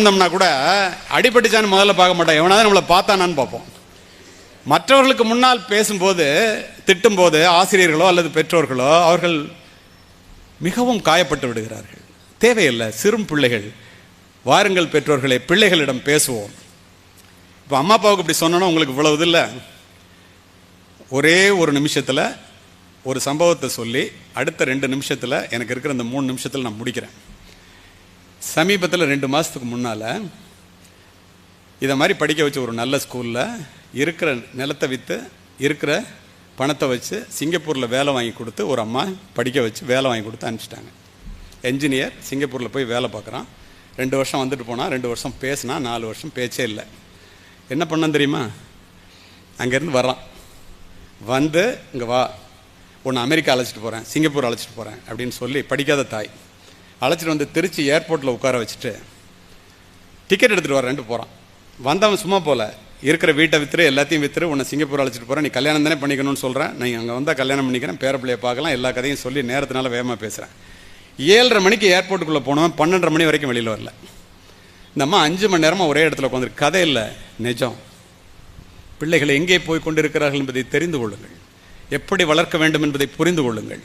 இருந்தோம்னா கூட அடிபட்டுச்சான்னு முதல்ல பார்க்க மாட்டோம் எவனாவது நம்மளை பார்த்தானான்னு பார்ப்போம். மற்றவர்களுக்கு முன்னால் பேசும்போது திட்டும்போது ஆசிரியர்களோ அல்லது பெற்றோர்களோ அவர்கள் மிகவும் காயப்பட்டு விடுகிறார்கள். தேவையில்லை சிறும் பிள்ளைகள். வாருங்கள் பெற்றோர்களே பிள்ளைகளிடம் பேசுவோம். இப்போ அம்மா அப்பாவுக்கு இப்படி சொன்னோன்னா உங்களுக்கு இவ்வளவு இல்லை. ஒரே ஒரு நிமிஷத்தில் ஒரு சம்பவத்தை சொல்லி அடுத்த ரெண்டு நிமிஷத்தில் எனக்கு இருக்கிற இந்த மூணு நிமிஷத்தில் நான் முடிக்கிறேன். சமீபத்தில் ரெண்டு மாதத்துக்கு முன்னால் இதை மாதிரி படிக்க வச்ச ஒரு நல்ல ஸ்கூலில் இருக்கிற நிலத்தை விற்று இருக்கிற பணத்தை வச்சு சிங்கப்பூரில் வேலை வாங்கி கொடுத்து ஒரு அம்மா படிக்க வச்சு வேலை வாங்கி கொடுத்து அனுப்பிச்சிட்டாங்க. என்ஜினியர் சிங்கப்பூரில் போய் வேலை பார்க்குறான். ரெண்டு வருஷம் வந்துட்டு போனால் ரெண்டு வருஷம் பேசினா நாலு வருஷம் பேச்சே இல்லை. என்ன பண்ணான் தெரியுமா? அங்கேருந்து வர்றான். வந்து இங்கே வா. உன்னை அமெரிக்கா அழைச்சிட்டு போகிறேன் சிங்கப்பூர் அழைச்சிட்டு போகிறேன் அப்படின்னு சொல்லி படிக்காத தாய். அழைச்சிட்டு வந்து திருச்சி ஏர்போர்ட்டில் உட்கார வச்சுட்டு டிக்கெட் எடுத்துகிட்டு வரேன்ட்டு போகிறான் வந்தவன் சும்மா போல. இருக்கிற வீட்டை வித்துரு எல்லாத்தையும் வித்துரு உன்னை சிங்கப்பூர் அழைச்சிட்டு போகிறேன் நீ கல்யாணம் தானே பண்ணிக்கணும்னு சொல்கிறேன் நீ அங்கே வந்தால் கல்யாணம் பண்ணிக்கிறேன் பேர பிள்ளைய பார்க்கலாம் எல்லா கதையும் சொல்லி நேரத்தினால வேகமாக பேசுகிறேன் ஏழரை மணிக்கு ஏர்போர்ட்டுக்குள்ளே போனவன் பன்னெண்டரை மணி வரைக்கும் வெளியில் வரல. இந்த அம்மா அஞ்சு மணி நேரமாக ஒரே இடத்துல உட்காந்துருக்கு கதை இல்லை நிஜம். பிள்ளைகள் எங்கே போய் கொண்டிருக்கிறார்கள் என்பதை தெரிந்து கொள்ளுங்கள். எப்படி வளர்க்க வேண்டும் என்பதை புரிந்து கொள்ளுங்கள்.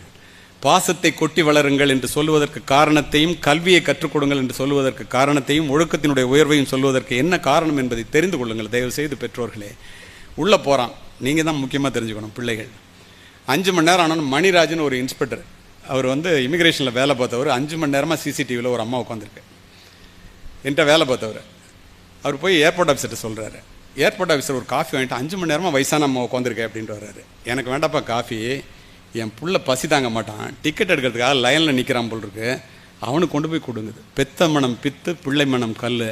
பாசத்தை கொட்டி வளருங்கள் என்று சொல்லுவதற்கு காரணத்தையும் கல்வியை கற்றுக் கொடுங்கள் என்று சொல்லுவதற்கு காரணத்தையும் ஒழுக்கத்தினுடைய உயர்வையும் சொல்வதற்கு என்ன காரணம் என்பதை தெரிந்து கொள்ளுங்கள். தயவு செய்து பெற்றோர்களே உள்ளே போகிறான் நீங்கள் தான் முக்கியமாக தெரிஞ்சுக்கணும் பிள்ளைகள். அஞ்சு மணி நேரம் ஆனாலும் மணிராஜன் ஒரு இன்ஸ்பெக்டர். அவர் வந்து இமிக்ரேஷனில் வேலை பார்த்தவர். அஞ்சு மணி நேரமாக சிசிடிவியில் ஒரு அம்மா உட்காந்துருக்கு என்கிட்ட வேலை பார்த்தவர். அவர் போய் ஏர்போர்ட் ஆஃபீஸர்கிட்ட சொல்கிறாரு ஏர்போர்ட் ஆஃபீஸர் ஒரு காஃபி வாங்கிட்டு அஞ்சு மணி நேரமாக வயசான அம்மா உட்காந்துருக்கேன் அப்படின்ட்டு வர்றாரு. எனக்கு வேண்டாப்பா காஃபி. என் புள்ள பசி தாங்க மாட்டான். டிக்கெட் எடுக்கிறதுக்காக லைனில் நிற்கிறான் போல் இருக்கு. அவனுக்கு கொண்டு போய் கொடுங்குது. பெத்த மனம் பித்து பிள்ளை மனம் கல்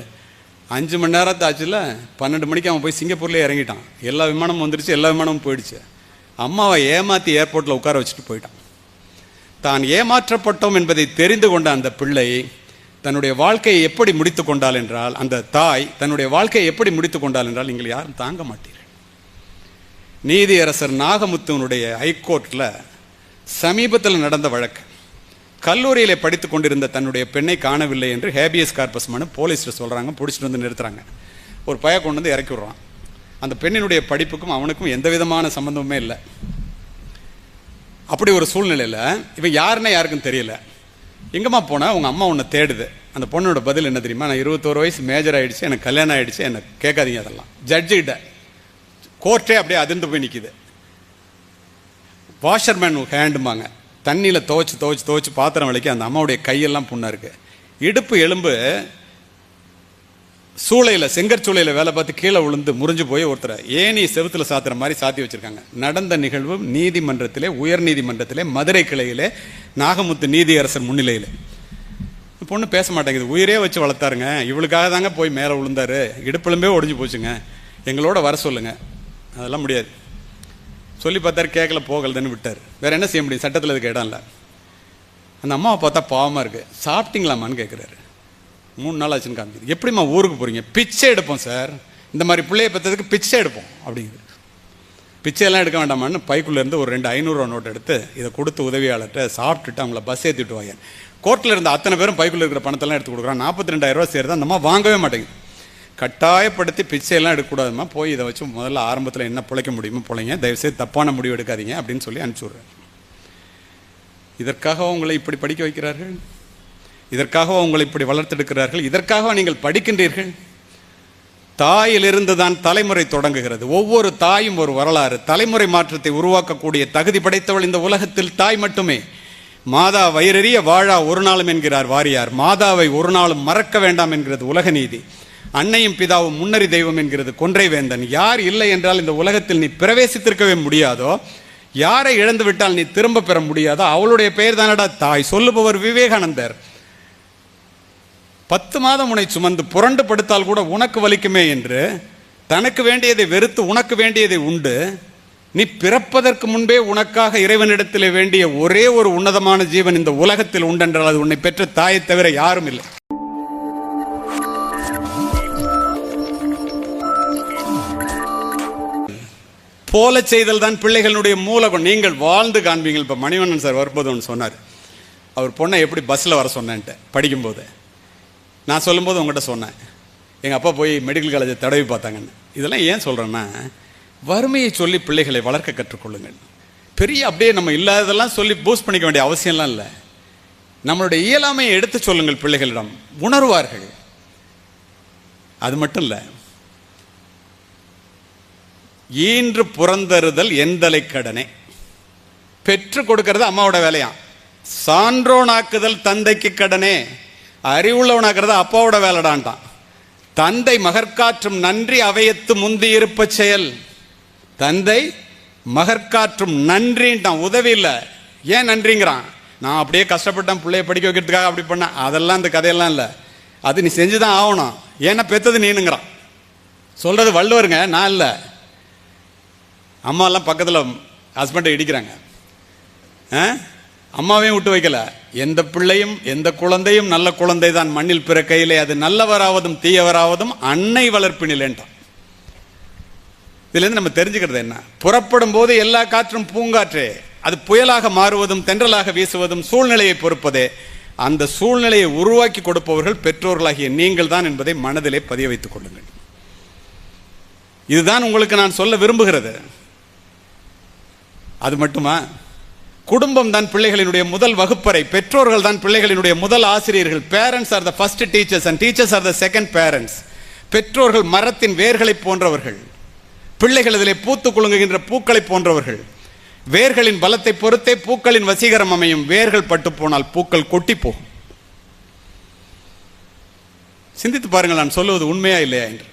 அஞ்சு மணி நேரத்து ஆச்சுல பன்னெண்டு மணிக்கு அவன் போய் சிங்கப்பூர்லேயே இறங்கிட்டான். எல்லா விமானமும் வந்துருச்சு எல்லா விமானமும் போயிடுச்சு. அம்மாவை ஏமாற்றி ஏர்போர்ட்டில் உட்கார வச்சுட்டு போயிட்டான். தான் ஏமாற்றப்பட்டோம் என்பதை தெரிந்து கொண்ட அந்த பிள்ளை தன்னுடைய வாழ்க்கையை எப்படி முடித்து கொண்டாள் என்றால் அந்த தாய் தன்னுடைய வாழ்க்கையை எப்படி முடித்து கொண்டாள் என்றால் நீங்கள் யாரும் தாங்க மாட்டீர்கள். நீதியரசர் நாகமுத்துவனுடைய ஹைகோர்ட்டில் சமீபத்தில் நடந்த வழக்கு. கல்லூரியில் படித்து கொண்டிருந்த தன்னுடைய பெண்ணை காணவில்லை என்று ஹேபியஸ் கார்பஸ் மனு போலீஸில் சொல்கிறாங்க பிடிச்சிட்டு வந்து நிறுத்துறாங்க. ஒரு பய கொண்டு வந்து இறக்கி விட்றான். அந்த பெண்ணினுடைய படிப்புக்கும் அவனுக்கும் எந்த விதமான சம்மந்தமுமே இல்லை. அப்படி ஒரு சூழ்நிலையில் இவன் யாருன்னா யாருக்கும் தெரியல. எங்கம்மா போனால் உங்கள் அம்மா உன்னை தேடுது. அந்த பொண்ணோட பதில் என்ன தெரியுமா? நான் இருபத்தோரு வயசு மேஜர் ஆகிடுச்சு எனக்கு கல்யாணம் ஆகிடுச்சு என்னை கேட்காதீங்க அதெல்லாம். ஜட்ஜுக்கிட்ட கோர்ட்டே அப்படியே அதிர்ந்து போய் நிற்கிது வாஷர்மேன் ஹேண்டுமாங்க தண்ணியில் துவைச்சி துவச்சி துவச்சி பாத்திரம் விலைக்கு அந்த அம்மாவுடைய கையெல்லாம் புண்ணாக இருக்குது இடுப்பு எலும்பு சூளையில் செங்கற்சூளையில் வேலை பார்த்து கீழே விழுந்து முறிஞ்சு போய் ஒருத்தரை ஏனி செவுத்துல சாத்துற மாதிரி சாத்தி வச்சுருக்காங்க. நடந்த நிகழ்வு நீதிமன்றத்திலே உயர் நீதிமன்றத்திலே மதுரை கிளையிலே நாகமுத்து நீதியரசர் முன்னிலையில். பொண்ணு பேச மாட்டேங்குது. உயிரே வச்சு வளர்த்தாருங்க. இவளுக்காக தாங்க போய் மேலே விழுந்தாரு இடுப்பெலும்பே ஒடிஞ்சு போச்சுங்க. எங்களோட வர சொல்லுங்கள் அதெல்லாம் முடியாது. சொல்லி பார்த்தாரு கேட்கல போகலதுன்னு விட்டார். வேறு என்ன செய்ய முடியும்? சட்டத்தில் அதுக்கு இடம் இல்லை. அந்த அம்மாவை பார்த்தா பாவமாக இருக்குது சாப்பிட்டீங்களாமான்னு கேட்குறாரு மூணு நாள் ஆச்சுன்னு காமிக்குது. எப்படிம்மா ஊருக்கு போகிறீங்க பிச்சை எடுப்போம் சார். இந்த மாதிரி பிள்ளையை பார்த்ததுக்கு பிச்சை எடுப்போம் அப்படிங்குது. பிச்சையெல்லாம் எடுக்க வேண்டாமான்னு பைக்குள்ளேருந்து ஒரு ரெண்டு ஐநூறுரூவா நோட் எடுத்து இதை கொடுத்து உதவியாளர்கிட்ட சாப்பிட்டுட்டு அவங்கள பஸ் ஏற்றிட்டு வாங்க கோர்ட்டில் இருந்த அத்தனை பேரும் பைக்குள்ள இருக்கிற பணத்தெல்லாம் எடுத்து கொடுக்குறான். நாற்பத்தி ரெண்டாயிரரூவா சேர்த்து அந்த அம்மா வாங்கவே மாட்டேங்குது. கட்டாயப்படுத்தி பிச்சையெல்லாம் எடுக்கக்கூடாதுமா போய் இதை வச்சு முதல்ல ஆரம்பத்தில் என்ன பிழைக்க முடியுமோ பிழைங்க. தயவுசெய்து தப்பான முடிவு எடுக்காதீங்க அப்படின்னு சொல்லி அனுப்பிச்சுடுறேன். இதற்காக உங்களை இப்படி படிக்க வைக்கிறார்கள்? இதற்காக உங்களை இப்படி வளர்த்தெடுக்கிறார்கள்? இதற்காக நீங்கள் படிக்கின்றீர்கள்? தாயிலிருந்து தான் தலைமுறை தொடங்குகிறது. ஒவ்வொரு தாயும் ஒரு வரலாறு. தலைமுறை மாற்றத்தை உருவாக்கக்கூடிய தகுதி படைத்தவள் இந்த உலகத்தில் தாய் மட்டுமே. மாதா வயிறறிய வாழா ஒரு நாளும் என்கிறார் வாரியார். மாதாவை ஒரு நாளும் மறக்க வேண்டாம் என்கிறது உலக நீதி. அன்னையும் பிதாவும் முன்னறி தெய்வம் என்கிறது கொன்றை வேந்தன். யார் இல்லை என்றால் இந்த உலகத்தில் நீ பிரவேசித்திருக்கவே முடியாதோ யாரை இழந்து விட்டால் நீ திரும்ப பெற முடியாதோ அவளுடைய பெயர் தானடா தாய். சொல்லுபவர் விவேகானந்தர். பத்து மாதம் உன்னை சுமந்து புரண்டு படுத்தால் கூட உனக்கு வலிக்குமே என்று தனக்கு வேண்டியதை வெறுத்து உனக்கு வேண்டியதை உண்டு. நீ பிறப்பதற்கு முன்பே உனக்காக இறைவனிடத்தில் வேண்டிய ஒரே ஒரு உன்னதமான ஜீவன் இந்த உலகத்தில் உண்டென்றால் அது உன்னை பெற்ற தாயை தவிர யாரும் இல்லை. போல செய்தல் தான் பிள்ளைகளுடைய மூலகம் நீங்கள் வாழ்ந்து காண்பீங்கள். இப்போ மணிவண்ணன் சார் வரும்போது ஒன்று சொன்னார். அவர் பொண்ணை எப்படி பஸ்ஸில் வர சொன்னேன்ட்டு படிக்கும்போது. நான் சொல்லும்போது உங்கள்கிட்ட சொன்னேன். எங்கள் அப்பா போய் மெடிக்கல் காலேஜை தடவி பார்த்தாங்கன்னு. இதெல்லாம் ஏன் சொல்கிறேன்னா வறுமையை சொல்லி பிள்ளைகளை வளர்க்க கற்றுக்கொள்ளுங்கள். பெரிய அப்படியே நம்ம இல்லாததெல்லாம் சொல்லி பூஸ்ட் பண்ணிக்க வேண்டிய அவசியம்லாம் இல்லை. நம்மளுடைய இயலாமையை எடுத்து சொல்லுங்கள் பிள்ளைகளிடம். உணர்வார்கள். அது மட்டும் இல்லை ஈன்று புறந்தருதல் எந்தலை கடனே? பெற்று கொடுக்கறது அம்மாவோட வேலையாம் சான்றோனாக்குதல் தந்தைக்கு கடனே? அறிவுள்ளவனாக்குறது அப்பாவோட வேலைடான்ட்டான் தந்தை மகற்காற்றும் நன்றி அவையத்து முந்தி இருப்ப செயல். தந்தை மகற்காற்றும் நன்றின்ட்டான் உதவி இல்லை. ஏன் நன்றிங்கிறான்? நான் அப்படியே கஷ்டப்பட்டேன் பிள்ளைய படிக்க வைக்கிறதுக்காக அப்படி பண்ணேன். அதெல்லாம் இந்த கதையெல்லாம் இல்லை. அது நீ செஞ்சுதான் ஆகணும். ஏன்னா பெத்தது நீனுங்கிறான். சொல்றது வள்ளுவருங்க நான் இல்லை. அம்மாலாம் பக்கத்தில் ஹஸ்பண்டை இடிக்கிறாங்க. ஆ? அம்மாவையும் விட்டு வைக்கல. எந்த பிள்ளையும் எந்த குழந்தையும் நல்ல குழந்தை தான் மண்ணில் பிறக்கையிலே அது நல்லவராவதும் தீயவராவதும் அன்னை வளர்ப்பினிலேன்ட்டான் இதுலேருந்து நம்ம தெரிஞ்சுக்கிறது என்ன? புறப்படும் போது எல்லா காற்றும் பூங்காற்றே. அது புயலாக மாறுவதும் தென்றலாக வீசுவதும் சூழ்நிலையை பொறுப்பதே. அந்த சூழ்நிலையை உருவாக்கி கொடுப்பவர்கள் பெற்றோர்களாகிய நீங்கள் தான் என்பதை மனதிலே பதிய வைத்துக் கொள்ளுங்கள். இதுதான் உங்களுக்கு நான் சொல்ல விரும்புகிறது. அது மட்டுமா? குடும்பம் தான் பிள்ளைகளினுடைய முதல் வகுப்பறை பெற்றோர்கள் தான் பிள்ளைகளினுடைய முதல் ஆசிரியர்கள். Parents are the first teachers and teachers are the second parents பெற்றோர்கள் மரத்தின் வேர்களை போன்றவர்கள். பிள்ளைகள் இதிலே பூத்து குலுங்குகின்ற பூக்களை போன்றவர்கள். வேர்களின் பலத்தை பொறுத்தே பூக்களின் வசீகரம் அமையும். வேர்கள் பட்டு போனால் பூக்கள் கொட்டி போகும். சிந்தித்து பாருங்கள் நான் சொல்லுவது உண்மையா இல்லையா என்று.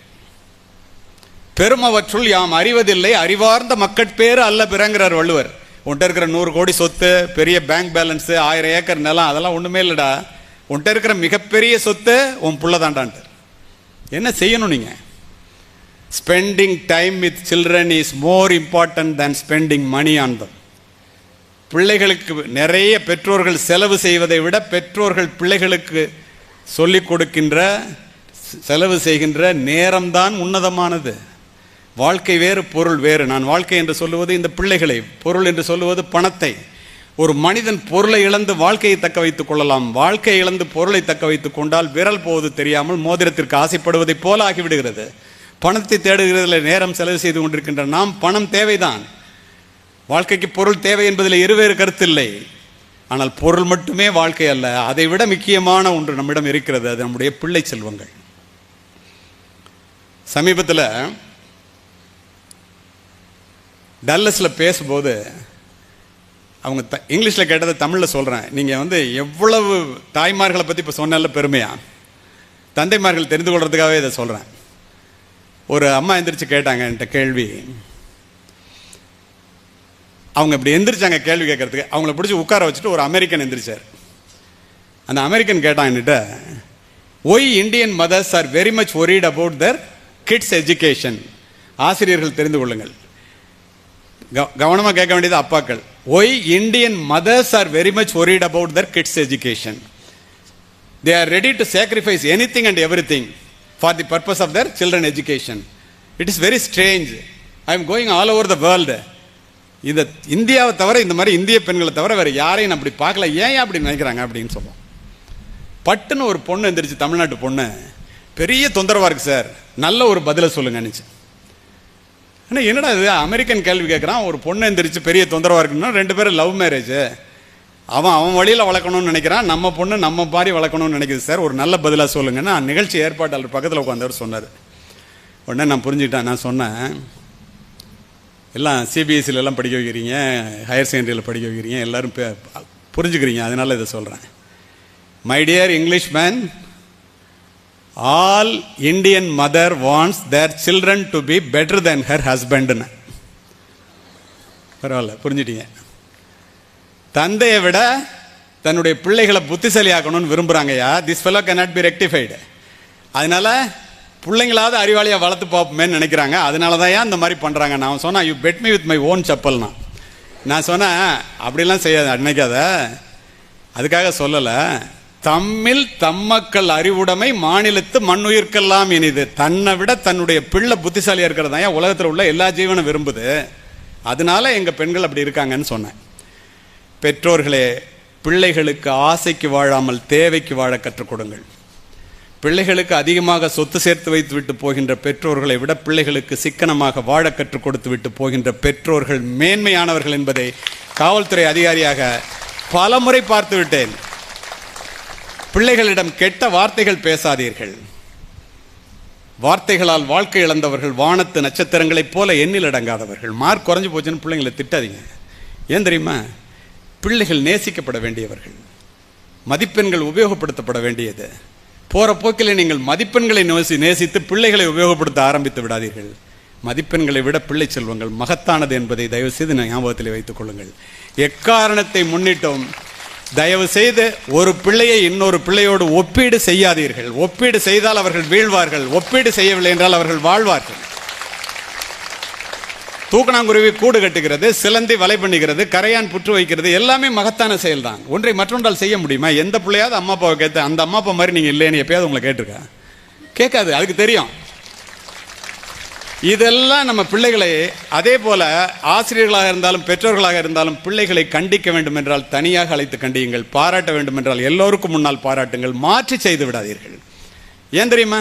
பெருமவற்றுள் யாம் அறிவதில்லை அறிவார்ந்த மக்கட்பேறு அல்ல பிறங்கிறார் வள்ளுவர். உன்கிட்ட இருக்கிற நூறு கோடி சொத்து பெரிய பேங்க் பேலன்ஸு ஆயிரம் ஏக்கர் நிலம் அதெல்லாம் ஒன்றுமே இல்லைடா. உன்கிட்ட இருக்கிற மிகப்பெரிய சொத்து உன் புள்ள தாண்டான்ட்டு. என்ன செய்யணும் நீங்கள் spending time with children is more important than spending money on them பிள்ளைகளுக்கு நிறைய பெற்றோர்கள் செலவு செய்வதை விட பெற்றோர்கள் பிள்ளைகளுக்கு சொல்லிக் கொடுக்கின்ற செலவு செய்கின்ற நேரம்தான் உன்னதமானது. வாழ்க்கை வேறு பொருள் வேறு. நான் வாழ்க்கை என்று சொல்லுவது இந்த பிள்ளைகளை பொருள் என்று சொல்லுவது பணத்தை. ஒரு மனிதன் பொருளை இழந்து வாழ்க்கையை தக்க வைத்துக் கொள்ளலாம். வாழ்க்கை இழந்து பொருளை தக்க வைத்துக் கொண்டால் விரல் போவது தெரியாமல் மோதிரத்திற்கு ஆசைப்படுவதைப் போல ஆகிவிடுகிறது. பணத்தை தேடுகிறதில் நேரம் செலவு செய்து கொண்டிருக்கின்ற நாம் பணம் தேவைதான். வாழ்க்கைக்கு பொருள் தேவை என்பதில் இருவேறு கருத்தில்லை. ஆனால் பொருள் மட்டுமே வாழ்க்கை அல்ல. அதை விட முக்கியமான ஒன்று நம்மிடம் இருக்கிறது. அது நம்முடைய பிள்ளை செல்வங்கள். சமீபத்தில் டல்லஸில் பேசும்போது அவங்க த இங்கிலீஷில் கேட்டதை தமிழில் சொல்கிறேன் நீங்கள் வந்து எவ்வளவு தாய்மார்களை பற்றி இப்போ சொன்னால பெருமையா? தந்தைமார்கள் தெரிந்து கொள்றதுக்காகவே இதை சொல்கிறேன் ஒரு அம்மா எந்திரிச்சு கேட்டாங்க என்கிட்ட கேள்வி. அவங்க இப்படி எந்திரிச்சாங்க கேள்வி கேட்கறதுக்கு அவங்கள பிடிச்சி உட்கார வச்சுட்டு ஒரு அமெரிக்கன் எந்திரிச்சார். அந்த அமெரிக்கன் கேட்டான் why Indian mothers are very much worried about their kids education ஆசிரியர்கள் தெரிந்து கொள்ளுங்கள். கவனமாக கேட்க வேண்டியது அப்பாக்கள் why Indian mothers are very much worried about their kids education they are ready to sacrifice anything and everything for the purpose of their children education it is very strange I am going all over the world இந்த இந்தியாவை தவிர இந்த மாதிரி இந்திய பெண்களை தவிர வேறு யாரையும் அப்படி பார்க்கல. ஏன் அப்படி நினைக்கிறாங்க அப்படின்னு சொல்லுவோம். பட்டுன்னு ஒரு பொண்ணு எந்திரிச்சு தமிழ்நாட்டு பொண்ணு பெரிய தொந்தரவாக இருக்குது சார். நல்ல ஒரு பதிலை சொல்லுங்க நினச்சி ஆனால் என்னடா இது? அமெரிக்கன் கேள்வி கேட்குறான் ஒரு பொண்ணு எந்திரிச்சு பெரிய தொந்தரவாக இருக்குன்னா ரெண்டு பேரும் லவ் மேரேஜ் அவன் அவன் வழியில் வளர்க்கணும்னு நினைக்கிறான். நம்ம பொண்ணு நம்ம பாரி வளர்க்கணும்னு நினைக்கிது சார் ஒரு நல்ல பதிலாக சொல்லுங்கன்னா நிகழ்ச்சி ஏற்பாட்டாளர் பக்கத்தில் உட்காந்தவர் சொன்னார். உடனே நான் புரிஞ்சுக்கிட்டேன். நான் சொன்னேன் எல்லாம் சிபிஎஸ்சிலெல்லாம் படிக்க வைக்கிறீங்க ஹையர் செகண்டரியில் படிக்க வைக்கிறீங்க எல்லோரும் புரிஞ்சுக்கிறீங்க. அதனால் இதை சொல்கிறேன் my dear Englishman all Indian mother wants their children to be better than her ஹஸ்பண்ட்னு பரவாயில்ல புரிஞ்சிட்டீங்க. தந்தையை விட தன்னுடைய பிள்ளைகளை புத்திசாலி ஆக்கணும்னு விரும்புகிறாங்கய்யா this fellow can be rectified அதனால பிள்ளைங்களாவது அறிவாளியாக வளர்த்து பார்ப்போமேன்னு நினைக்கிறாங்க. அதனால தான் ஏன் இந்த மாதிரி பண்ணுறாங்க நான் சொன்னேன் you bet me with my own செப்பல்னா நான் சொன்னேன் அப்படிலாம் செய்யாத நினைக்காத அதுக்காக சொல்லலை. தம்மில் தம்மக்கள் அறிவுடைமை மாநிலத்து மண்ணுயிர்க்கெல்லாம் இனிது. தன்னை விட தன்னுடைய பிள்ளை புத்திசாலியாக இருக்கிறதா ஏன்? உலகத்தில் உள்ள எல்லா ஜீவனும் விரும்புது. அதனால எங்கள் பெண்கள் அப்படி இருக்காங்கன்னு சொன்னேன். பெற்றோர்களே பிள்ளைகளுக்கு ஆசைக்கு வாழாமல் தேவைக்கு வாழ கற்றுக் கொடுங்கள். பிள்ளைகளுக்கு அதிகமாக சொத்து சேர்த்து வைத்து விட்டு போகின்ற பெற்றோர்களை விட பிள்ளைகளுக்கு சிக்கனமாக வாழ கற்றுக் கொடுத்து விட்டு போகின்ற பெற்றோர்கள் மேன்மையானவர்கள் என்பதை காவல்துறை அதிகாரியாக பலமுறை பார்த்து விட்டேன். பிள்ளைகளிடம் கெட்ட வார்த்தைகள் பேசாதீர்கள். வார்த்தைகளால் வாழ்க்கை இழந்தவர்கள் வானத்து நட்சத்திரங்களைப் போல எண்ணில் அடங்காதவர்கள். மார்க் குறைஞ்சு போச்சுன்னு பிள்ளைங்களை திட்டாதீங்க. ஏன் தெரியுமா? பிள்ளைகள் நேசிக்கப்பட வேண்டியவர்கள். மதிப்பெண்கள் உபயோகப்படுத்தப்பட வேண்டியது. போகிற போக்கில் நீங்கள் மதிப்பெண்களை நேசி நேசித்து பிள்ளைகளை உபயோகப்படுத்த ஆரம்பித்து விடாதீர்கள். மதிப்பெண்களை விட பிள்ளை செல்வங்கள் மகத்தானது என்பதை தயவு செய்து ஞாபகத்தில் வைத்துக் கொள்ளுங்கள். எக்காரணத்தை முன்னிட்டும்? தயவு செய்து ஒரு பிள்ளையை இன்னொரு பிள்ளையோடு ஒப்பீடு செய்யாதீர்கள். ஒப்பீடு செய்தால் அவர்கள் வீழ்வார்கள். ஒப்பீடு செய்யவில்லை என்றால் அவர்கள் வாழ்வார்கள். தூக்கணாங்குருவி கூடு கட்டுகிறது சிலந்தி வலை பண்ணுகிறது கரையான் புற்று வைக்கிறது எல்லாமே மகத்தான செயல்தான். ஒன்றை மற்றொன்றால் செய்ய முடியுமா? எந்த பிள்ளையாவது அம்மா அப்பாவை கேட்டு அந்த அம்மா அப்பா மாதிரி நீங்க இல்லைன்னு எப்பயாவது உங்களை கேட்டிருக்கா? கேட்காது அதுக்கு தெரியும். இதெல்லாம் நம்ம பிள்ளைகளை அதே போல ஆசிரியர்களாக இருந்தாலும் பெற்றோர்களாக இருந்தாலும் பிள்ளைகளை கண்டிக்க வேண்டும் என்றால் தனியாக அழைத்து கண்டியுங்கள் பாராட்ட வேண்டும் என்றால் எல்லோருக்கும் முன்னால் பாராட்டுங்கள் மாற்றி செய்து விடாதீர்கள். ஏன் தெரியுமா?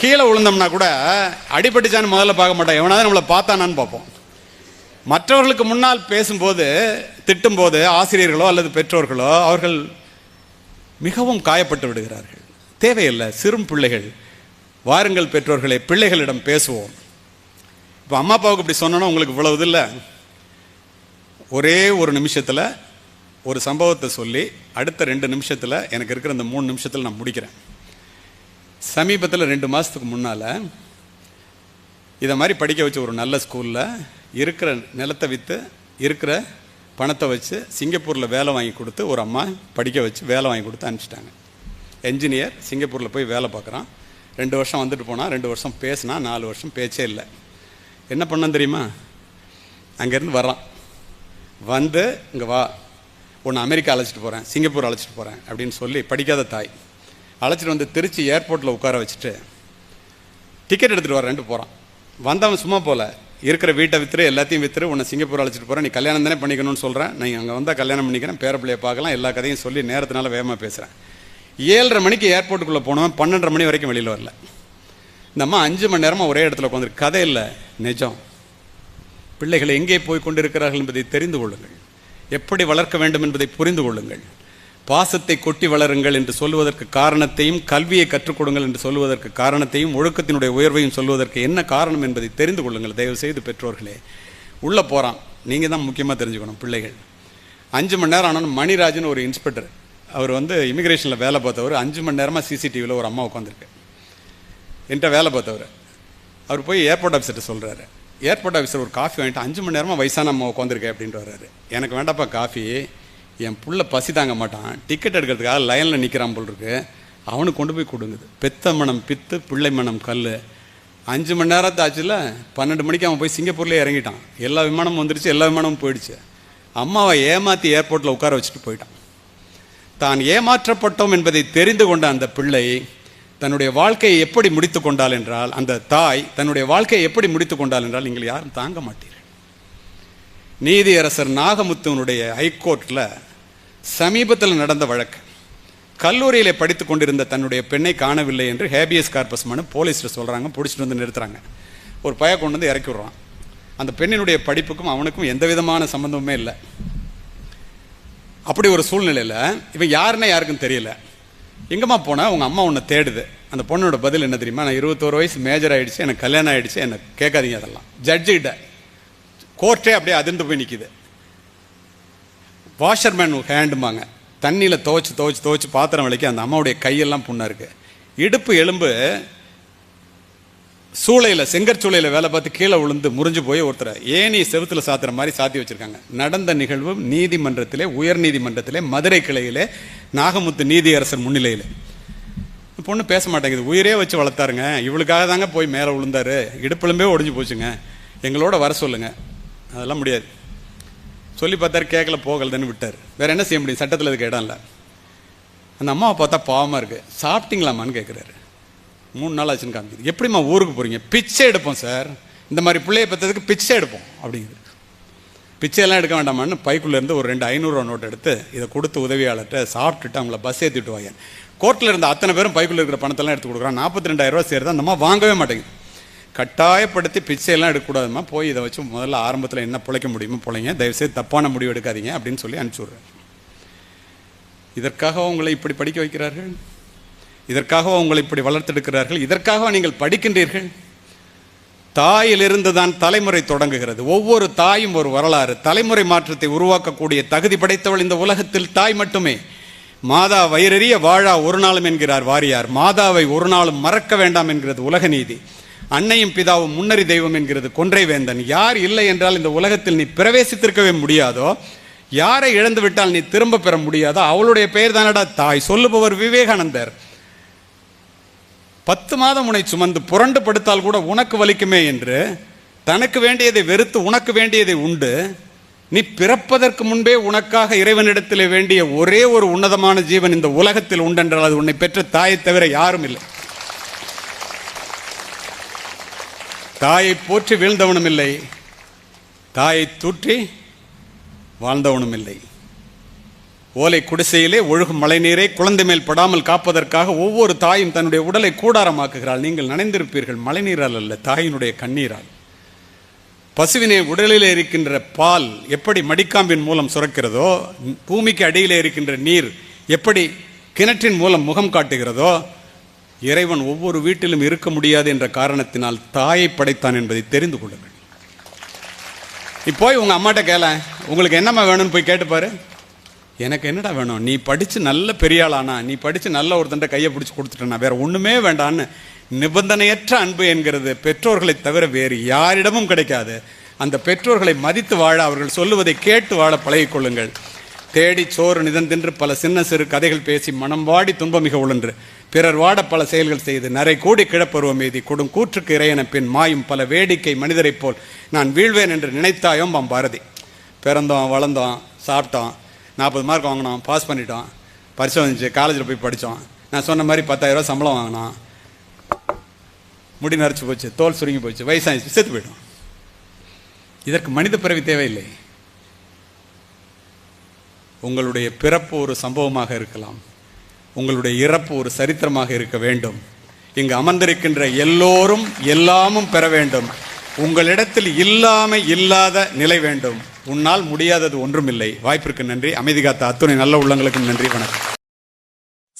கீழே விழுந்தோம்னா கூட அடிபட்டுச்சான்னு முதல்ல பார்க்க மாட்டோம். எவனாவது நம்மளை பார்த்தானான்னு பார்ப்போம். மற்றவர்களுக்கு முன்னால் பேசும்போது திட்டும்போது ஆசிரியர்களோ அல்லது பெற்றோர்களோ அவர்கள் மிகவும் காயப்பட்டு விடுகிறார்கள். தேவையில்லை சிறும் பிள்ளைகள் வாருங்கள் பெற்றோர்களே பிள்ளைகளிடம் பேசுவோம். இப்போ அம்மா அப்பாவுக்கு இப்படி சொன்னோன்னா உங்களுக்கு இவ்வளவு இல்லை. ஒரே ஒரு நிமிஷத்தில் ஒரு சம்பவத்தை சொல்லி அடுத்த ரெண்டு நிமிஷத்தில் எனக்கு இருக்கிற இந்த மூணு நிமிஷத்தில் நான் முடிக்கிறேன். சமீபத்தில் ரெண்டு மாதத்துக்கு முன்னால் இதை மாதிரி படிக்க வச்ச ஒரு நல்ல ஸ்கூலில் இருக்கிற நிலத்தை விற்று இருக்கிற பணத்தை வச்சு சிங்கப்பூரில் வேலை வாங்கி கொடுத்து ஒரு அம்மா படிக்க வச்சு வேலை வாங்கி கொடுத்து அனுப்பிச்சிட்டாங்க. என்ஜினியர் சிங்கப்பூரில் போய் வேலை பார்க்குறான். ரெண்டு வருஷம் வந்துட்டு போனால் ரெண்டு வருஷம் பேசினா நாலு வருஷம் பேச்சே இல்லை. என்ன பண்ணான் தெரியுமா? அங்கேருந்து வர்றான் வந்து இங்கே வா. உன்னை அமெரிக்கா அழைச்சிட்டு போகிறேன் சிங்கப்பூர் அழைச்சிட்டு போகிறேன் அப்படின்னு சொல்லி படிக்காத தாய் அழைச்சிட்டு வந்து திருச்சி ஏர்போர்ட்டில் உட்கார வச்சுட்டு டிக்கெட் எடுத்துகிட்டு வரேன்ட்டு போகிறான் வந்தவன் சும்மா போல. இருக்கிற வீட்டை வித்துரு எல்லாத்தையும் வித்துரு உன்னை சிங்கப்பூர் அழைச்சிட்டு போகிறேன் நீ கல்யாணம் தானே பண்ணிக்கணும்னு சொல்கிறேன் நீ அங்கே வந்தால் கல்யாணம் பண்ணிக்கிறேன் பேர பிள்ளைய பார்க்கலாம் எல்லா கதையும் சொல்லி நேரத்தினால வேகமாக பேசுகிறேன் ஏழரை மணிக்கு ஏர்போர்ட்டுக்குள்ளே போனவன் பன்னெண்டரை மணி வரைக்கும் வெளியில் வரல. இந்த அம்மா அஞ்சு மணி நேரமாக ஒரே இடத்துல உட்காந்துருக்கு கதை இல்லை. நிஜம். பிள்ளைகள் எங்கே போய் கொண்டிருக்கிறார்கள் என்பதை தெரிந்து கொள்ளுங்கள். எப்படி வளர்க்க வேண்டும் என்பதை புரிந்து கொள்ளுங்கள். பாசத்தை கொட்டி வளருங்கள் என்று சொல்வதற்கு காரணத்தையும் கல்வியை கற்றுக் கொடுங்கள் என்று சொல்வதற்கு காரணத்தையும் ஒழுக்கத்தினுடைய உயர்வையும் சொல்வதற்கு என்ன காரணம் என்பதை தெரிந்து கொள்ளுங்கள். தயவு செய்து பெற்றோர்களே. உள்ளே போகிறான் நீங்கள் தான் முக்கியமாக தெரிஞ்சுக்கணும் பிள்ளைகள். அஞ்சு மணி நேரம் ஆனாலும் மணிராஜன் ஒரு இன்ஸ்பெக்டர். அவர் வந்து இமிக்ரேஷனில் வேலை பார்த்தவர். அஞ்சு மணி நேரமாக சிசிடிவியில் ஒரு அம்மா உட்காந்துருக்கு என்கிட்ட வேலை பார்த்தவர். அவர் போய் ஏர்போர்ட் ஆஃபீஸர்கிட்ட சொல்கிறாரு ஏர்போர்ட் ஆஃபீஸர் ஒரு காஃபி வாங்கிட்டு அஞ்சு மணி நேரமாக வயசான அம்மா உட்காந்துருக்கேன் அப்படின்ட்டு வர்றாரு. எனக்கு வேண்டாப்பா காஃபி என் புள்ள பசி தாங்க மாட்டான். டிக்கெட் எடுக்கிறதுக்காக லைனில் நிற்கிறான் போல் இருக்கு. அவனுக்கு கொண்டு போய் கொடுங்குது. பெத்த மனம் பித்து பிள்ளை மனம் கல் அஞ்சு மணி நேரத்து ஆச்சுல பன்னெண்டு மணிக்கு அவன் போய் சிங்கப்பூர்லேயே இறங்கிட்டான். எல்லா விமானமும் வந்துருச்சு எல்லா விமானமும் போயிடுச்சு. அம்மாவை ஏமாற்றி ஏர்போர்ட்டில் உட்கார வச்சுட்டு போயிட்டான். தான் ஏமாற்றப்பட்டோம் என்பதை தெரிந்து கொண்ட அந்த பிள்ளை தன்னுடைய வாழ்க்கையை எப்படி முடித்து கொண்டாள் என்றால் அந்த தாய் தன்னுடைய வாழ்க்கையை எப்படி முடித்து கொண்டாள் என்றால் நீங்கள் யாரும் தாங்க மாட்டீர்கள். நீதியரசர் நாகமுத்துவனுடைய ஹைகோர்ட்டில் சமீபத்தில் நடந்த வழக்கு. கல்லூரியில் படித்து கொண்டிருந்த தன்னுடைய பெண்ணை காணவில்லை என்று ஹேபியஸ் கார்பஸ் மனு போலீஸில் சொல்கிறாங்க பிடிச்சிட்டு வந்து நிறுத்துறாங்க. ஒரு பய கொண்டு வந்து இறக்கி விட்றான். அந்த பெண்ணினுடைய படிப்புக்கும் அவனுக்கும் எந்த விதமான சம்மந்தமுமே இல்லை. அப்படி ஒரு சூழ்நிலையில் இவன் யாருன்னா யாருக்கும் தெரியல. எங்கம்மா போனால் உங்கள் அம்மா உன்னை தேடுது. அந்த பொண்ணோட பதில் என்ன தெரியுமா? நான் இருபத்தோரு வயசு மேஜர் ஆகிடுச்சு எனக்கு கல்யாணம் ஆகிடுச்சு என்னை கேட்காதீங்க அதெல்லாம். ஜட்ஜிகிட்ட கோர்ட்டே அப்படியே அதிர்ந்து போய் நிற்கிது வாஷர்மேன் ஹேண்டுமாங்க தண்ணியில் துவைச்சு துவைச்சு துவைச்சு பாத்திரம் விலைக்கு அந்த அம்மாவுடைய கையெல்லாம் புண்ணாக இருக்குது இடுப்பு எலும்பு சூளையில் செங்கற்சூளையில் வேலை பார்த்து கீழே விழுந்து முறிஞ்சு போய் ஒருத்தர் ஏனி செவுத்துல சாத்துற மாதிரி சாத்தி வச்சுருக்காங்க? நடந்த நிகழ்வு நீதிமன்றத்திலே உயர் நீதிமன்றத்திலே மதுரை கிளையிலே நாகமுத்து நீதியரசர் முன்னிலையில். பொண்ணு பேச மாட்டேங்குது. உயிரே வச்சு வளர்த்தாருங்க. இவளுக்காக தாங்க போய் மேலே விழுந்தாரு இடுப்பிலும்பே ஒடிஞ்சு போச்சுங்க. எங்களோட வர சொல்லுங்க. அதெல்லாம் முடியாது. சொல்லி பார்த்தாரு கேட்கல போகலதுன்னு விட்டார். வேற என்ன செய்ய முடியும்? சட்டத்தில் அதுக்கு இடம் இல்லை. அந்த அம்மாவை பார்த்தா பாவமாக இருக்குது சாப்பிட்டீங்களாமான்னு கேட்குறாரு மூணு நாள் ஆச்சுன்னு காமிக்குது. எப்படிம்மா ஊருக்கு போகிறீங்க பிச்சை எடுப்போம் சார். இந்த மாதிரி பிள்ளைய பெற்றதுக்கு பிச்சை எடுப்போம் அப்படிங்குது. பிச்சையெல்லாம் எடுக்க வேண்டாமான்னு பைக்குள்ளேருந்து ஒரு ரெண்டு ஐநூறுரூவா நோட் எடுத்து இதை கொடுத்து உதவியாளர்கிட்ட சாப்பிட்டுட்டு அவங்கள பஸ் ஏற்றிட்டு வாங்க கோர்ட்டில் இருந்த அத்தனை பேரும் பைக்குள்ள இருக்கிற பணத்தெல்லாம் எடுத்து கொடுக்குறான். நாற்பத்தி ரெண்டாயிரம் சேர்த்து அந்த மாதிரி வாங்கவே மாட்டேங்குது. கட்டாயப்படுத்தி பிச்சையெல்லாம் எடுக்கக்கூடாதுமா போய் இதை வச்சு முதல்ல ஆரம்பத்தில் என்ன பிழைக்க முடியுமோ பிழைங்க. தயவுசெய்து தப்பான முடிவு எடுக்காதீங்க அப்படின்னு சொல்லி அனுப்பிச்சி விட்றேன். இதற்காக உங்களை இப்படி படிக்க வைக்கிறார்கள்? இதற்காக உங்களை இப்படி வளர்த்தெடுக்கிறார்கள்? இதற்காக நீங்கள் படிக்கின்றீர்கள்? தாயிலிருந்து தான் தலைமுறை தொடங்குகிறது. ஒவ்வொரு தாயும் ஒரு வரலாறு. தலைமுறை மாற்றத்தை உருவாக்கக்கூடிய தகுதி படைத்தவள் இந்த உலகத்தில் தாய் மட்டுமே. மாதா வயிறறிய வாழா ஒரு நாளும் என்கிறார் வாரியார். மாதாவை ஒரு நாளும் மறக்க வேண்டாம் என்கிறது உலக நீதி. அன்னையும் பிதாவும் முன்னறி தெய்வம் என்கிறது கொன்றை வேந்தன். யார் இல்லை என்றால் இந்த உலகத்தில் நீ பிரவேசித்திருக்கவே முடியாதோ யாரை இழந்து விட்டால் நீ திரும்ப பெற முடியாதோ அவளுடைய பெயர் தானடா தாய். சொல்லுபவர் விவேகானந்தர். பத்து மாதம் உன்னை சுமந்து புரண்டு படுத்தால் கூட உனக்கு வலிக்குமே என்று தனக்கு வேண்டியதை வெறுத்து உனக்கு வேண்டியதை உண்டு. நீ பிறப்பதற்கு முன்பே உனக்காக இறைவனிடத்தில் வேண்டிய ஒரே ஒரு உன்னதமான ஜீவன் இந்த உலகத்தில் உண்டென்றால் அது உன்னை பெற்ற தாயை தவிர யாரும் இல்லை. தாயை போற்றி வீழ்ந்தவனும் இல்லை. தாயை தூற்றி வாழ்ந்தவனும் இல்லை. ஓலை குடிசையிலே ஒழுகும் மழைநீரை குழந்தை மேல் படாமல் காப்பதற்காக ஒவ்வொரு தாயும் தன்னுடைய உடலை கூடாரமாக்குகிறாள். நீங்கள் நனைந்திருப்பீர்கள் மழைநீரால் அல்ல தாயினுடைய கண்ணீரால். பசுவினை உடலிலே இருக்கின்ற பால் எப்படி மடிக்காம்பின் மூலம் சுரக்கிறதோ பூமிக்கு அடியிலே இருக்கின்ற நீர் எப்படி கிணற்றின் மூலம் முகம் காட்டுகிறதோ இறைவன் ஒவ்வொரு வீட்டிலும் இருக்க முடியாது என்ற காரணத்தினால் தாயை படைத்தான் என்பதை தெரிந்து கொள்ளுங்கள். நீ உங்கள் அம்மாட்ட கேள. உங்களுக்கு என்னம்மா வேணும்னு போய் கேட்டுப்பாரு? எனக்கு என்னடா வேணும்? நீ படித்து நல்ல பெரியாளானா நீ படித்து நல்ல ஒருத்தன்ட்ட கையை பிடிச்சி கொடுத்துட்டனா? வேற ஒன்றுமே வேண்டான்னு நிபந்தனையற்ற அன்பு என்கிறது பெற்றோர்களை தவிர வேறு யாரிடமும் கிடைக்காது. அந்த பெற்றோர்களை மதித்து வாழ அவர்கள் சொல்லுவதை கேட்டு வாழ பழகிக்கொள்ளுங்கள் தேடி சோறு நிதந்தின்று பல சின்ன சிறு கதைகள் பேசி மனம் வாடி துன்பமிக உழன்று. பிறர் வாட பல செயல்கள் செய்து நரை கூடி கிழப்பருவம் எய்தி கொடும் கூற்றுக்கு இறையன பின் மாயும் பல வேடிக்கை மனிதரைப் போல் நான் வீழ்வேன் என்று நினைத்தாயோம் பாம் பாரதி. பிறந்தோம் வளர்ந்தோம் சாப்பிட்டோம். நாற்பது மார்க் வாங்கினோம் பாஸ் பண்ணிட்டோம் பரிசு வந்துச்சு காலேஜில் போய் படித்தோம் நான் சொன்ன மாதிரி பத்தாயிரரூவா சம்பளம் வாங்கினோம் முடி நரைச்சி போச்சு தோல் சுருங்கி போச்சு வயசாகிச்சு செத்து போயிடும் இதற்கு மனித பிறவி தேவையில்லை. உங்களுடைய பிறப்பு ஒரு சம்பவமாக இருக்கலாம். உங்களுடைய இறப்பு ஒரு சரித்திரமாக இருக்க வேண்டும். இங்கு அமர்ந்திருக்கின்ற எல்லோரும் எல்லாமும் பெற வேண்டும். உங்களிடத்தில் இல்லாமல் இல்லாத நிலை வேண்டும். உன்னால் முடியாதது ஒன்றுமில்லை. வாய்ப்பிற்கு நன்றி. அமைதி காத்த அத்துணை நல்ல உள்ளங்களுக்கும் நன்றி. வணக்கம்.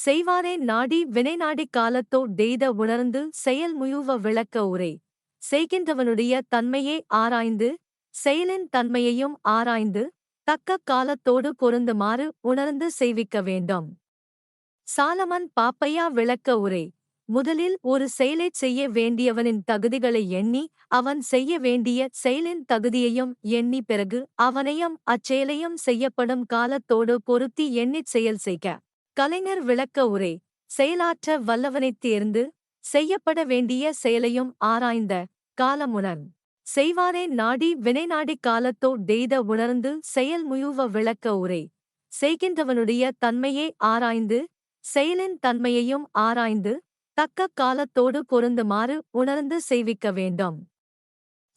செய்வாரே நாடி வினைநாடி காலத்தோ டெய்த உணர்ந்து செயல் முயுவ விளக்க உரை. செய்கின்றவனுடைய தன்மையை ஆராய்ந்து செயலின் தன்மையையும் ஆராய்ந்து தக்க காலத்தோடு பொருந்துமாறு உணர்ந்து செய்விக்க வேண்டும். சாலமன் பாப்பையா விளக்க உரை. முதலில் ஒரு செயலைச் செய்ய வேண்டியவனின் தகுதிகளை எண்ணி அவன் செய்ய வேண்டிய செயலின் தகுதியையும் எண்ணி பிறகு அவனையும் அச்செயலையும் செய்யப்படும் காலத்தோடு பொருத்தி எண்ணிச் செயல் செய்க. கலைஞர் விளக்க உரை செயலாற்ற வல்லவனைத் தேர்ந்து செய்யப்பட வேண்டிய செயலையும் ஆராய்ந்த காலமுனன் செய்வாரே நாடி வினைநாடி காலத்தோ டெய்த உணர்ந்து செயல் முயுவ விளக்க உரை. செய்கின்றவனுடைய தன்மையே ஆராய்ந்து செயலின் தன்மையையும் ஆராய்ந்து தக்க காலத்தோடு பொருந்துமாறு உணர்ந்து செய்விக்க வேண்டும்.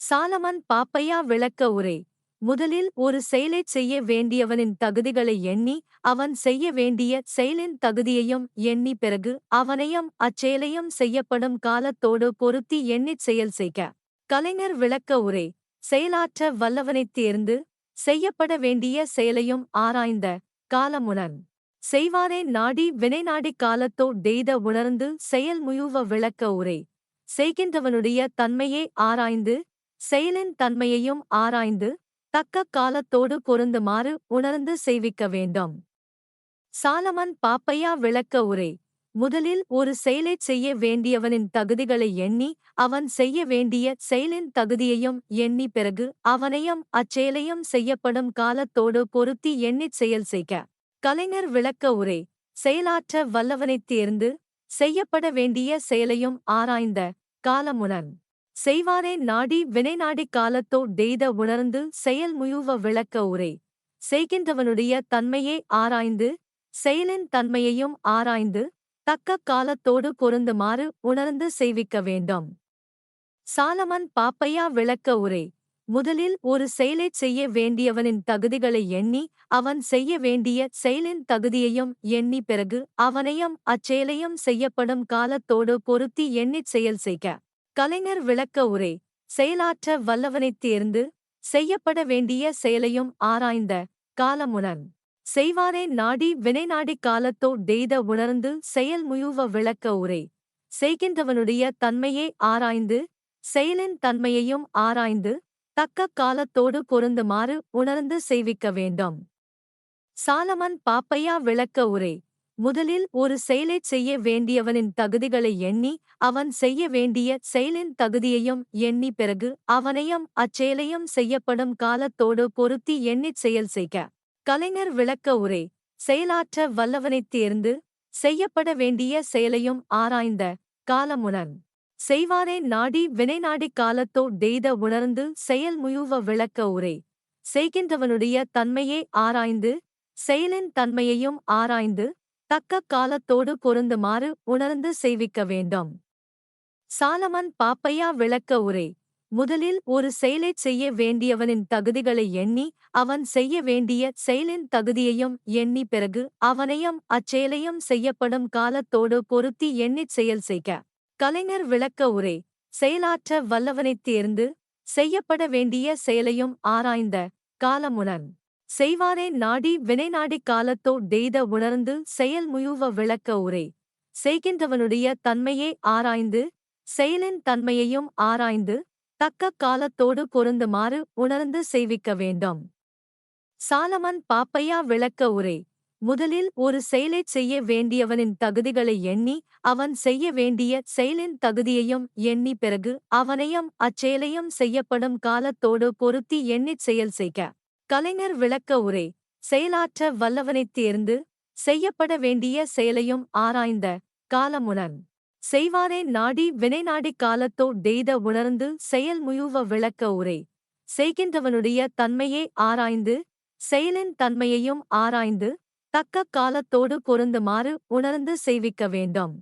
சாலமன் பாப்பையா விளக்க உரை. முதலில் ஒரு செயலைச் செய்ய வேண்டியவனின் தகுதிகளை எண்ணி அவன் செய்ய வேண்டிய செயலின் தகுதியையும் எண்ணி பிறகு அவனையும் அச்செயலையும் செய்யப்படும் காலத்தோடு பொருத்தி எண்ணிச் செயல் செய்க. கலைஞர் விளக்க உரை. செயலாற்ற வல்லவனைத் தேர்ந்து செய்யப்பட வேண்டிய செயலையும் ஆராய்ந்த காலமுனன் செய்வாரே நாடி வினைநாடி காலத்தோ டெய்த உணர்ந்து செயல் முயுவ விளக்க உரை. செய்கின்றவனுடைய தன்மையே ஆராய்ந்து செயலின் தன்மையையும் ஆராய்ந்து தக்க காலத்தோடு பொருந்துமாறு உணர்ந்து செய்விக்க வேண்டும். சாலமன் பாப்பையா விளக்க உரை. முதலில் ஒரு செயலைச் செய்ய வேண்டியவனின் தகுதிகளை எண்ணி அவன் செய்ய வேண்டிய செயலின் தகுதியையும் எண்ணி பிறகு அவனையும் அச்செயலையும் செய்யப்படும் காலத்தோடு பொருத்தி எண்ணிச் செயல் செய்க. கலைஞர் விளக்க உரை செயலாற்ற வல்லவனைத் தேர்ந்து செய்யப்பட வேண்டிய செயலையும் ஆராய்ந்த காலமுணர். செய்வாரே நாடி வினைநாடி காலத்தோ டெய்த உணர்ந்து செயல் முயுவ விளக்க உரை. செய்கின்றவனுடைய தன்மையே ஆராய்ந்து செயலின் தன்மையையும் ஆராய்ந்து தக்க காலத்தோடு பொருந்துமாறு உணர்ந்து செய்விக்க வேண்டும். சாலமன் பாப்பையா விளக்க உரை முதலில் ஒரு செயலைச் செய்ய வேண்டியவனின் தகுதிகளை எண்ணி அவன் செய்ய வேண்டிய செயலின் தகுதியையும் எண்ணி பிறகு அவனையும் அச்செயலையும் செய்யப்படும் காலத்தோடு பொருத்தி எண்ணிச் செயல் செய்க. கலைஞர் விளக்க உரை செயலாற்ற வல்லவனைத் தேர்ந்து செய்யப்பட வேண்டிய செயலையும் ஆராய்ந்த காலமுணர். செய்வாரே நாடி வினைநாடி காலத்தோ டெய்த உணர்ந்து செயல் முயுவ விளக்க உரை. செய்கின்றவனுடைய தன்மையை ஆராய்ந்து செயலின் தன்மையையும் ஆராய்ந்து தக்க காலத்தோடு பொருந்துமாறு உணர்ந்து செய்விக்க வேண்டும். சாலமன் பாப்பையா விளக்க உரை. முதலில் ஒரு செயலைச் செய்ய வேண்டியவனின் தகுதிகளை எண்ணி அவன் செய்ய வேண்டிய செயலின் தகுதியையும் எண்ணி பிறகு அவனையும் அச்செயலையும் செய்யப்படும் காலத்தோடு பொருத்தி எண்ணிச் செயல் செய்க. கலைஞர் விளக்க உரை. செயலாற்ற வல்லவனைத் தேர்ந்து செய்யப்பட வேண்டிய செயலையும் ஆராய்ந்த காலமுணன். செய்வாரே நாடி வினைநாடி காலத்தோ டெய்த உணர்ந்து செயல் முயுவ விளக்க உரை. செய்கின்றவனுடைய தன்மையை ஆராய்ந்து செயலின் தன்மையையும் ஆராய்ந்து தக்க காலத்தோடு பொருந்துமாறு உணர்ந்து செய்விக்க வேண்டும். சாலமன் பாப்பையா விளக்க உரை. முதலில் ஒரு செயலைச் செய்ய வேண்டியவனின் தகுதிகளை எண்ணி அவன் செய்ய வேண்டிய செயலின் தகுதியையும் எண்ணி பிறகு அவனையும் அச்செயலையும் செய்யப்படும் காலத்தோடு பொருத்தி எண்ணிச் செயல் செய்க. கலைஞர் விளக்க உரை செயலாற்ற வல்லவனைத் தேர்ந்து செய்யப்பட வேண்டிய செயலையும் ஆராய்ந்த காலமுணன் செய்வாரே நாடி வினைநாடி காலத்தோ டெய்த உணர்ந்து செயல் முயுவ விளக்க உரை. செய்கின்றவனுடைய தன்மையை ஆராய்ந்து செயலின் தன்மையையும் ஆராய்ந்து தக்க காலத்தோடு பொருந்துமாறு உணர்ந்து செய்விக்க வேண்டும். சாலமன் பாப்பையா விளக்க உரை முதலில் ஒரு செயலைச் செய்ய வேண்டியவனின் தகுதிகளை எண்ணி அவன் செய்ய வேண்டிய செயலின் தகுதியையும் எண்ணி பிறகு அவனையும் அச்செயலையும் செய்யப்படும் காலத்தோடு பொருத்தி எண்ணிச் செயல் செய்க. கலைஞர் விளக்க உரை செயலாற்ற வல்லவனைத் தேர்ந்து செய்யப்பட வேண்டிய செயலையும் ஆராய்ந்த காலமுனன் செய்வாரே நாடி வினைநாடி காலத்தோ டெய்த உணர்ந்து செயல் முயுவ விளக்க உரை. செய்கின்றவனுடைய தன்மையை ஆராய்ந்து செயலின் தன்மையையும் ஆராய்ந்து தக்க காலத்தோடு பொருந்துமாறு உணர்ந்து செய்விக்க வேண்டும்.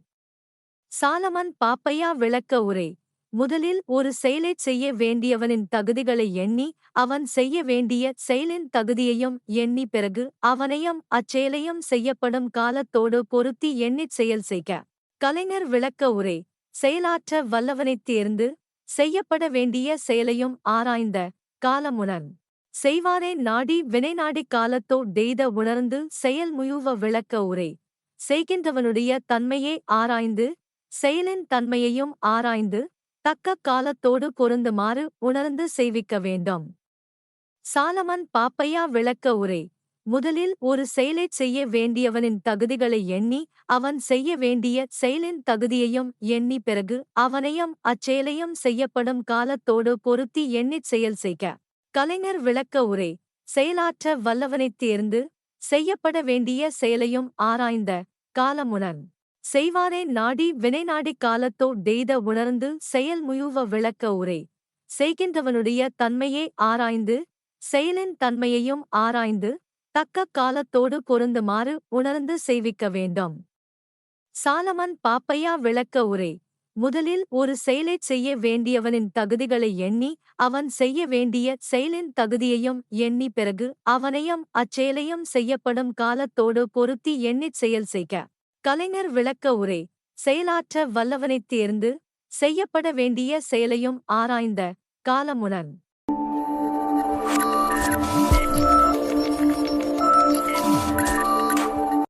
சாலமன் பாப்பையா விளக்க உரை. முதலில் ஒரு செயலைச் செய்ய வேண்டியவனின் தகுதிகளை எண்ணி அவன் செய்ய வேண்டிய செயலின் தகுதியையும் எண்ணி பிறகு அவனையும் அச்செயலையும் செய்யப்படும் காலத்தோடு பொருத்தி எண்ணிச் செயல் செய்க. கலைஞர் விளக்க உரை. செயலாற்ற வல்லவனைத் தேர்ந்து செய்யப்பட வேண்டிய செயலையும் ஆராய்ந்த காலமுனன் செய்வாரே நாடி வினைநாடி காலத்தோ டெய்த உணர்ந்து செயல் முயுவ விளக்க உரை. செய்கின்றவனுடைய தன்மையை ஆராய்ந்து செயலின் தன்மையையும் ஆராய்ந்து தக்க காலத்தோடு பொருந்துமாறு உணர்ந்து செய்விக்க வேண்டும். சாலமன் பாப்பையா விளக்க உரை. முதலில் ஒரு செயலைச் செய்ய வேண்டியவனின் தகுதிகளை எண்ணி அவன் செய்ய வேண்டிய செயலின் தகுதியையும் எண்ணி பிறகு அவனையும் அச்செயலையும் செய்யப்படும் காலத்தோடு பொருத்தி எண்ணிச் செயல் செய்க. கலைஞர் விளக்க உரை செயலாற்ற வல்லவனைத் தேர்ந்து செய்யப்பட வேண்டிய செயலையும் ஆராய்ந்த காலமுணர். செய்வாரே நாடி வினைநாடி காலத்தோ டெய்த உணர்ந்து செயல் முயுவ விளக்க உரை. செய்கின்றவனுடைய தன்மையை ஆராய்ந்து செயலின் தன்மையையும் ஆராய்ந்து தக்க காலத்தோடு பொருந்துமாறு உணர்ந்து செய்விக்க வேண்டும். சாலமன் பாப்பையா விளக்க உரை முதலில் ஒரு செயலைச் செய்ய வேண்டியவனின் தகுதிகளை எண்ணி அவன் செய்ய வேண்டிய செயலின் தகுதியையும் எண்ணி பிறகு அவனையும் அச்செயலையும் செய்யப்படும் காலத்தோடு பொருத்தி எண்ணிச் செயல் செய்க. கலைஞர் விளக்க உரை செயலாற்ற வல்லவனைத் தேர்ந்து செய்யப்பட வேண்டிய செயலையும் ஆராய்ந்த காலமுனன்